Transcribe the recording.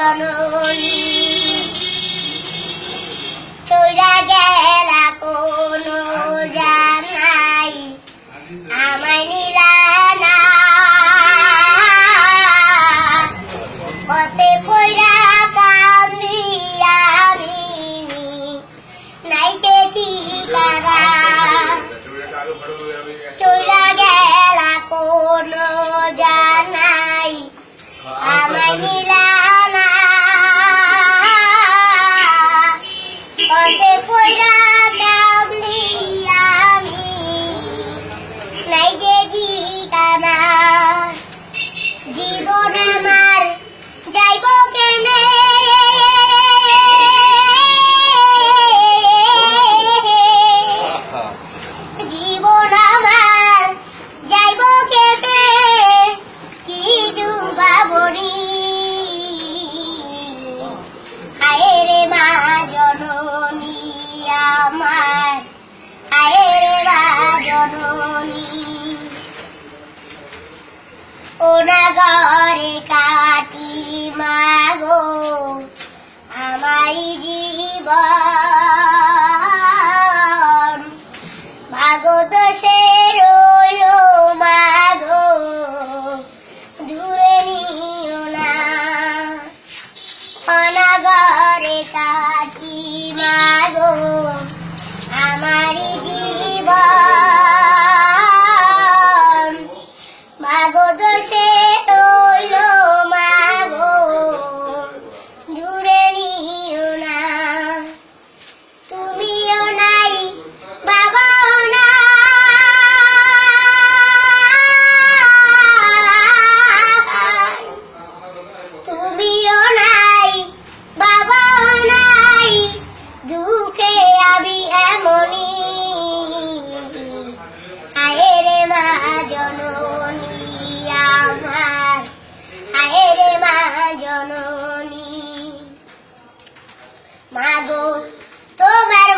জননী চৈরা গেলা কোন জানাই আমার নীলানা পথে পৈরা কামি আমি। নাইতে ঠিকানা জননী। ওনা ঘরে কাটি মাগো আমারি জীবন মাগো তোমার